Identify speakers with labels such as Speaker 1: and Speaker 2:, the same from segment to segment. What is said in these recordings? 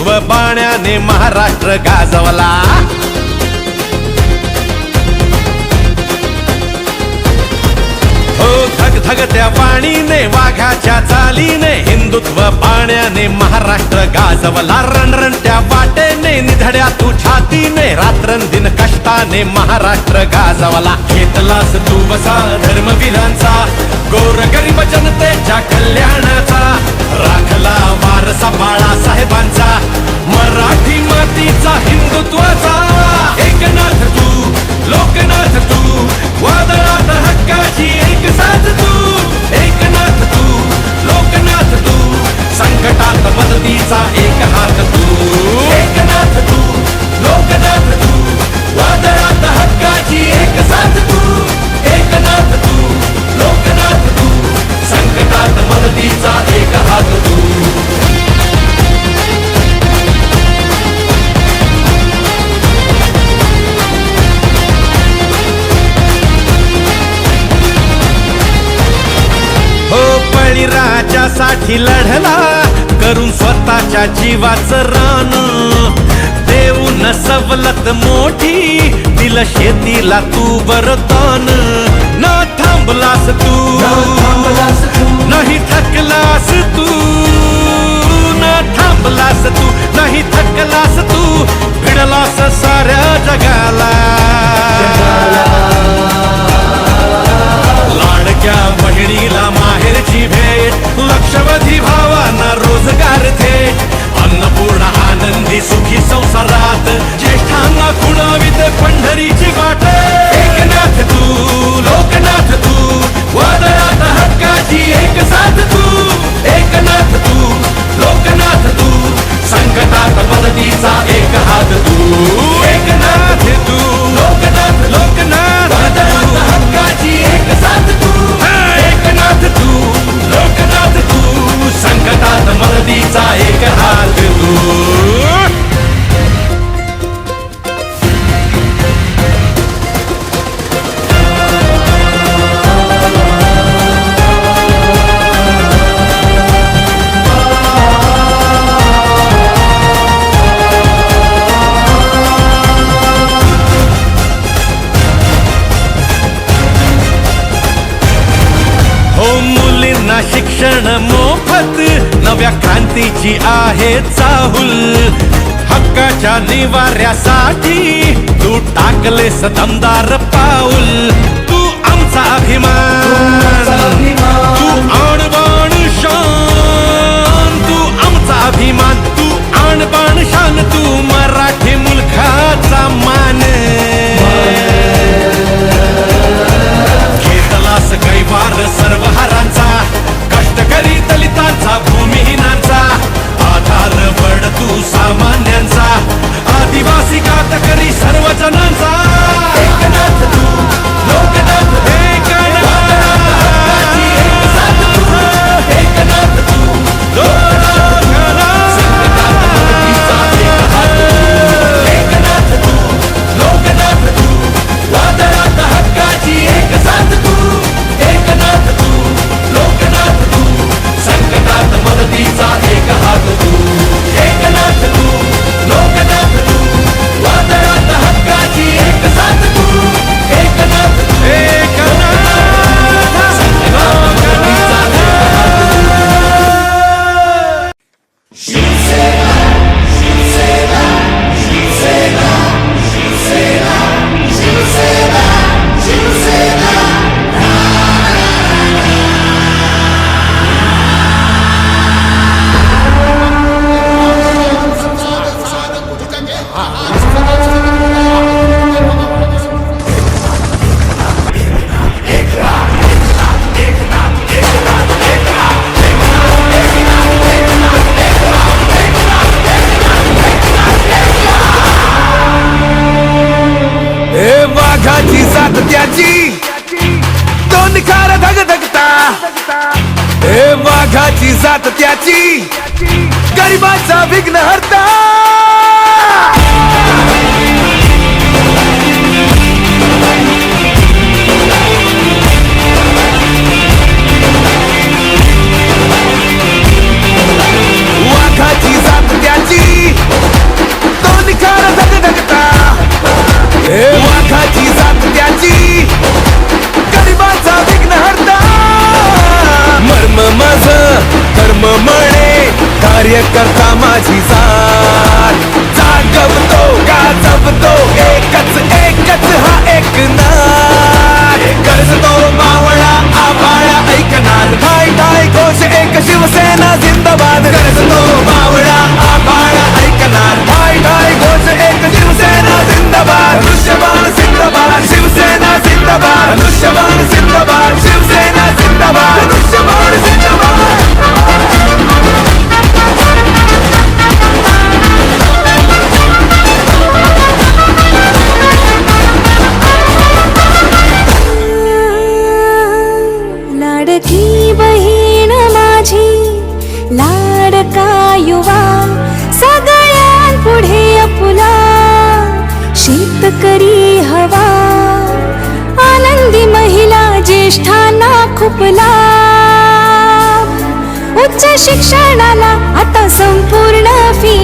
Speaker 1: व बाण्याने महाराष्ट्र गाजवला. हो धग धग त्या पाणीने वाघाच्या चालीने हिंदुत्व पाण्याने महाराष्ट्र गाजवला. रणरण त्या वाटेने निधड्या तू छातीने रात्रंदिन कष्टाने महाराष्ट्र गाजवला. घेतलास तू बसा धर्मवीरांचा गोर गरीब जनतेच्या कल्याणाचा. राखला वारसा बाळासाहेबांचा. मराठी मातीचा हिंदुत्वाचा. एकनाथ तू लोकनाथ तू. वादळात हक्काची एक साथ तू. एकनाथ तू लोकनाथ तू. संकटात मदतीचा एक हात तू. एकनाथ तू लोकनाथ तू वादळात हक्काची एक साथ तू. एकनाथ तू लोकनाथ तू संकटात मदतीचा एक हात तू. हो पळी राजासाठी लढ करून स्वतःच्या जीवाचं रान. देऊन सवलत मोठी दिल शेतीला तू वरदान. न थांबलास तू. नाही थकलास तू. न थांबलास तू नाही थकलास तू. भिडलास निवाऱ्यासाठी तू टाकलेस दमदार पाऊल. तू आमचा अभिमान. तू आणबाण शान. तू आमचा अभिमान. तू आणबाण शान. तू मराठी मुलखाचा मान. घेतलास कैवार सर्व हारांचा कष्टकरी दलितांचा भूमिहीनांचा. आधार बड तू
Speaker 2: What's Sarvachanan sa गरिबाचा विघ्न हरता.
Speaker 1: करता माझी साथ
Speaker 2: खूप लाभ उच्च शिक्षणाला आता संपूर्ण फी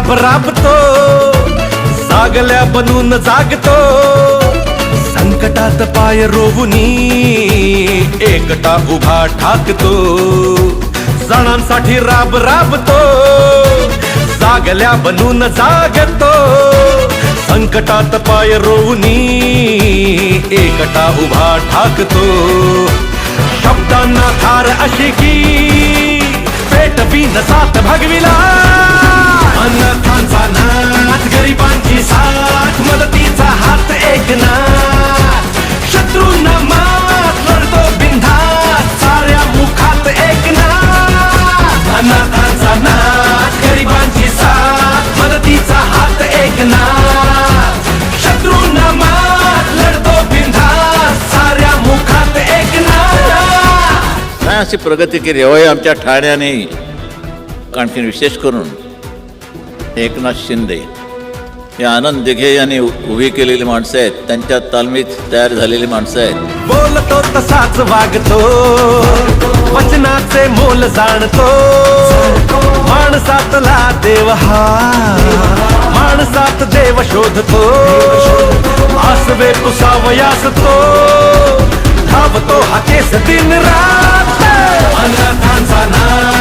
Speaker 1: राब राबतो जागल्या बनून जागतो. संकटात पाय रोवुनी एकटा उभा ठाकतो. सणांसाठी राब राबतो जागल्या बनून जागतो. संकटात पाय रोवुनी एकटा उभा ठाकतो. शब्दांना थार अशी की पेटवी सात भगविला. अनाथांचा नाथ गरिबांची साथ मदतीचा हात एकनाथ. शत्रूंना मात लढतो बिंधात साऱ्या मुखात एकनाथ. अनाथांचा नाथ गरिबांची साथ मदतीचा हात एकनाथ. शत्रूंना मात लढतो बिंधात साऱ्या मुखात एकनाथ.
Speaker 3: अशी प्रगती केली? होय आमच्या ठाण्याने आणखी विशेष करून? एकनाथ शिंदे. हे आनंद दिघे यांनी उभी केलेली माणसं आहेत. त्यांच्या तालमीत तयार झालेली माणसं आहेत.
Speaker 1: बोलतो तसाच वागतो. वचनाचे मोल जाणतो. माणसातला देव हा. माणसात देव शोधतो. आसवे पुसावयास तो धावतो हा केस दिन रात. अनाथांचा नाथ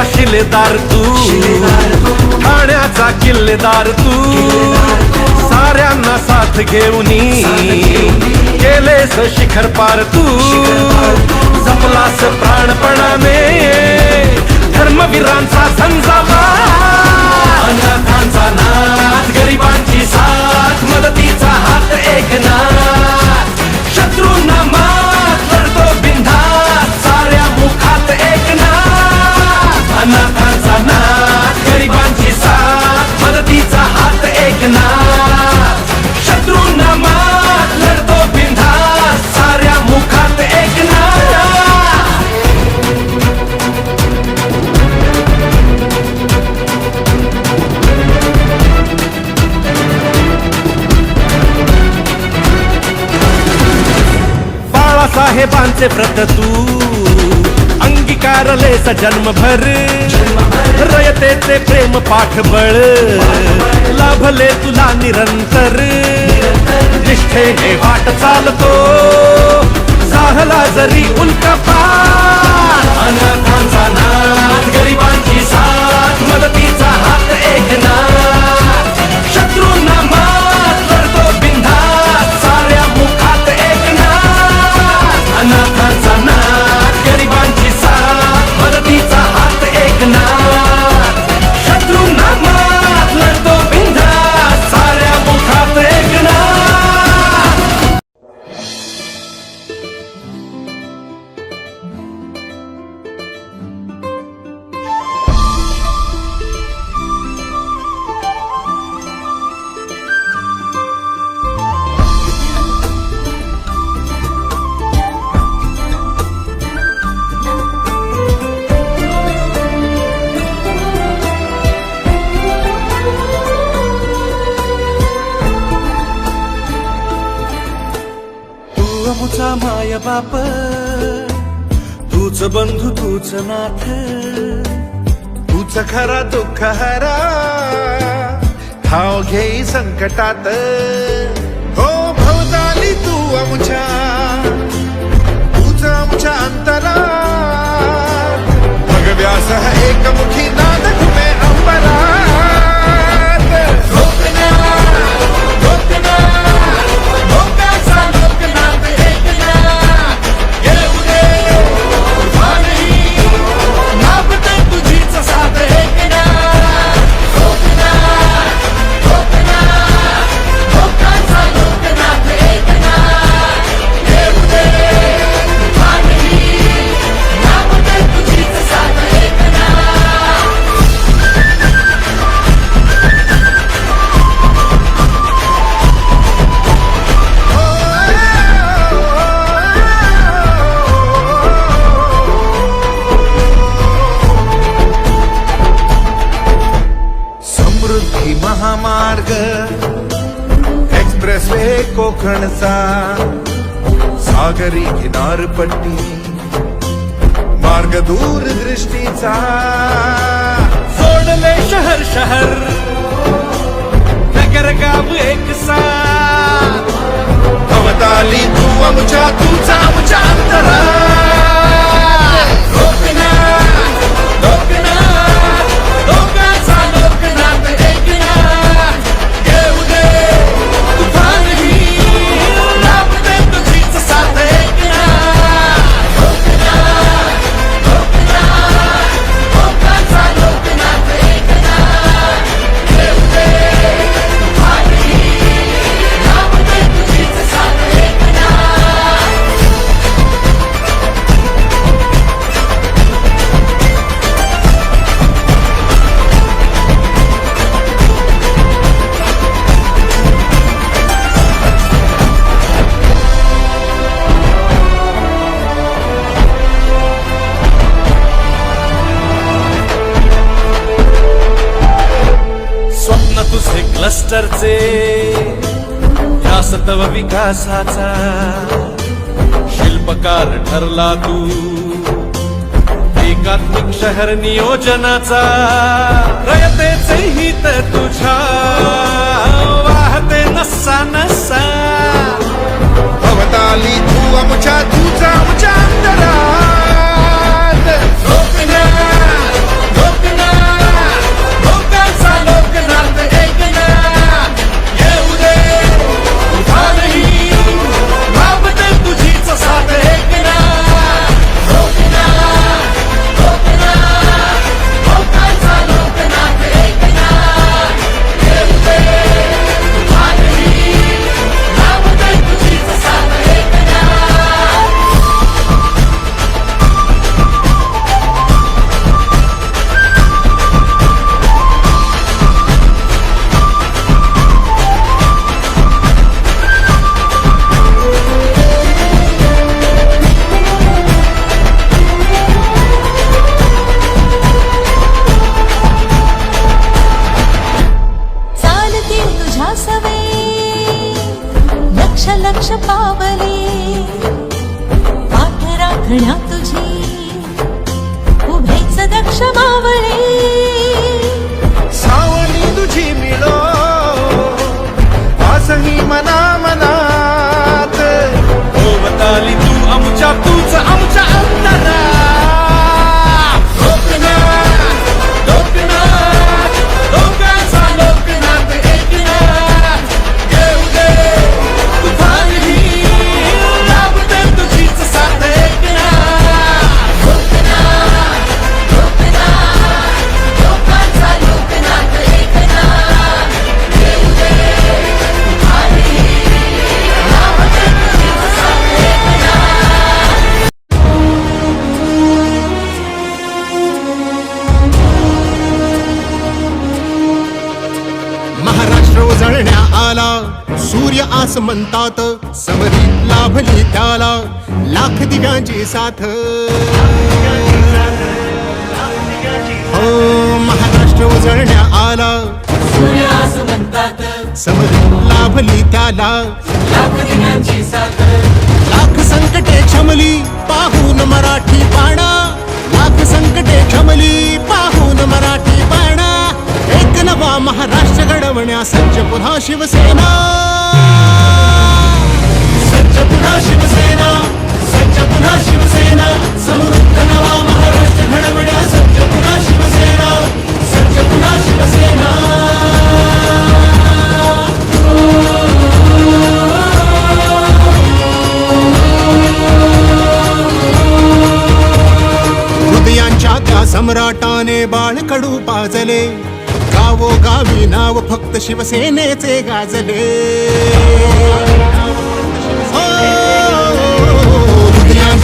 Speaker 1: सेनेचा शिलेदार तू. ठाण्याचा किल्लेदार तू. साऱ्यांना साथ घेऊनी केलेस शिखर पार तू. जपलास प्राणपणाने. धर्मवीरांचा झंझावा. अनाथांचा नाथ गरिबांची साथ मदतीचा हात एकनाथ साहेबांचे व्रत तू. अंगीकारलेस जन्मभर. रयतेचे प्रेम पाठबळ. लाभले तुला निरंतर. निष्ठेने वाट चालतो. झाला जरी उल्कापात अनाथांचा नाथ गरिबांची साथ मदतीचा हात एकनाथ तू माय बाप. तूच बंधू तूच नाथ.
Speaker 4: तूच खरा दुःख हरा. हाव घेई संकटात. हो भवताली तू आमच्या. तूच आमच्या अंतरा भगव्यास एकमुखी नाद तुम्ही अंबरा सागरी किनारपट्टी मार्ग दूरदृष्टीचा
Speaker 1: सोडले शहर शहर नगर गाव एक साथ.
Speaker 4: भवताली तू आमच्या तुझा आमच्या अंतरा
Speaker 1: लोकना लोकना विकासाचा शिल्पकार ठरला तू. एकात्मिक शहर नियोजनाचा. रयतेचे हित तुझ्या. वाहते नसा नसा.
Speaker 4: भवताली तू आमच्या तुझा आमच्या अंतरात.
Speaker 2: साधण्या तुझी
Speaker 5: सूर्य म्हणतात समरी लाभली त्याला. लाख दिव्यांची साथ. हो महाराष्ट्र उजळण्या आला. समरी लाभली त्याला. लाख संकटे क्षमली पाहून मराठी पाडा लाख संकटे क्षमली पाहून मराठी पाडा एक नवा महाराष्ट्र घडवण्या सज्ज पुन्हा शिवसेना. पुन्हा शिवसेना सज्ज पुन्हा शिवसेना समृद्ध नवा महाराष्ट्र घडवण्या सज्ज पुन्हा शिवसेना सज्ज पुन्हा शिवसेना. हृदयांच्या त्या सम्राटाने बाळकडू पाजले. गावो गावी नाव फक्त शिवसेनेचे गाजले.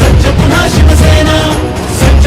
Speaker 5: सज्ज पुन्हा शिवसेना सज्ज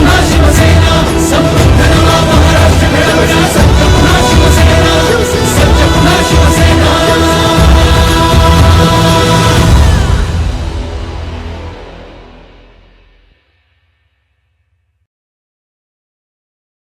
Speaker 5: మా శివసేన సంపూర్ణ మహారాష్ట్ర